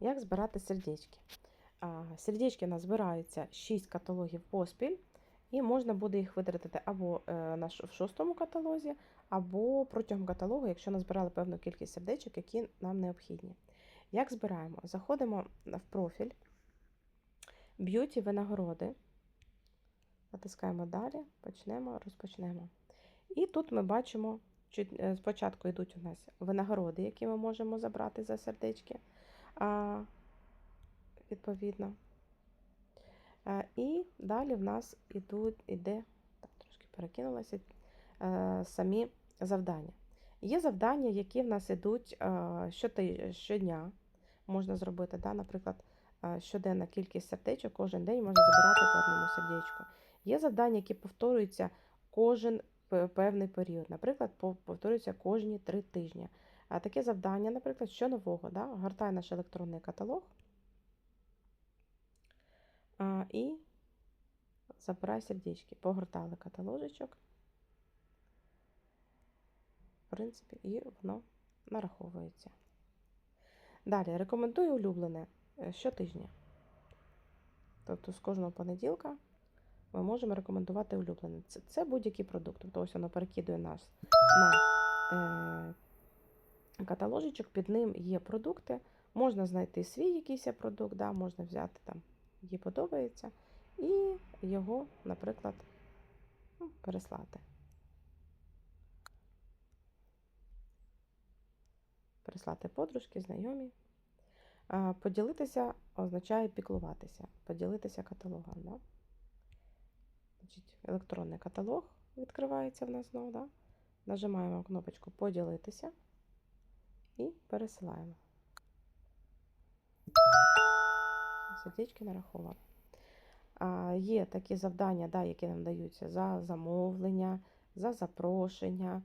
Як збирати сердечки? Сердечки у нас збираються 6 каталогів поспіль, і можна буде їх витратити або е, в шостому каталозі, або протягом каталогу, якщо назбирали певну кількість сердечок, які нам необхідні. Як збираємо? Заходимо в профіль, б'юті винагороди, натискаємо далі, почнемо, розпочнемо. І тут ми бачимо, е, спочатку йдуть у нас винагороди, які ми можемо забрати за сердечки а, відповідно. А, і далі в нас ідуть, іде, так, трошки перекинулося, е, самі завдання. Є завдання, які в нас йдуть е, щоти- щодня. Можна зробити, да, наприклад, е, щоденна кількість сердечок, кожен день можна забирати по одному сердечку. Є завдання, які повторюються кожен певний період. Наприклад, повторюються кожні три тижні. Таке завдання, наприклад, що нового, да? гортай наш електронний каталог і забирай сердечки. Погортали каталожечок. В принципі, і воно нараховується. Далі рекомендую улюблене е, щотижня. Тобто з кожного понеділка ми можемо рекомендувати улюблене. Це, це будь-який продукт. Тобто ось воно перекидує нас на каталожечок, під ним є продукти. Можна знайти свій якийсь продукт, да, можна взяти там, який подобається, і його, наприклад, ну, переслати. Переслати подружки, знайомі. Поділитися означає піклуватися, поділитися каталогом. Да? Значить, електронний каталог відкривається в нас знову. Да? Нажимаємо кнопочку Поділитися і пересилаємо. Сердечки нараховано. А, Є такі завдання, да, які нам даються за замовлення, за запрошення,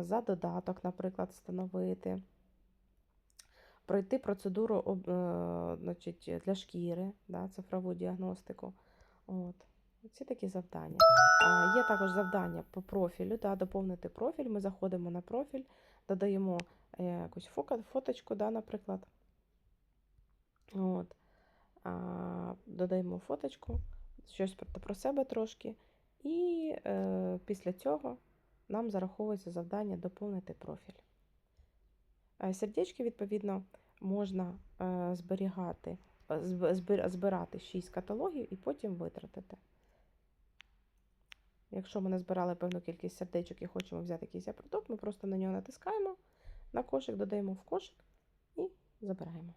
за додаток, наприклад, встановити, пройти процедуру е, значить, для шкіри, да, цифрову діагностику. От. Ці такі завдання. А, Є також завдання по профілю, да, доповнити профіль. Ми заходимо на профіль, додаємо е, якусь фоточку, да, наприклад. От. А, додаємо фоточку, щось про, себе трошки. І е, після цього нам зараховується завдання доповнити профіль. Е, Сердечки, відповідно, можна е, зберігати, зб- збирати 6 каталогів і потім витратити. Якщо ми назбирали певну кількість сердечок і хочемо взяти якийсь продукт, ми просто на нього натискаємо на кошик, додаємо в кошик і забираємо.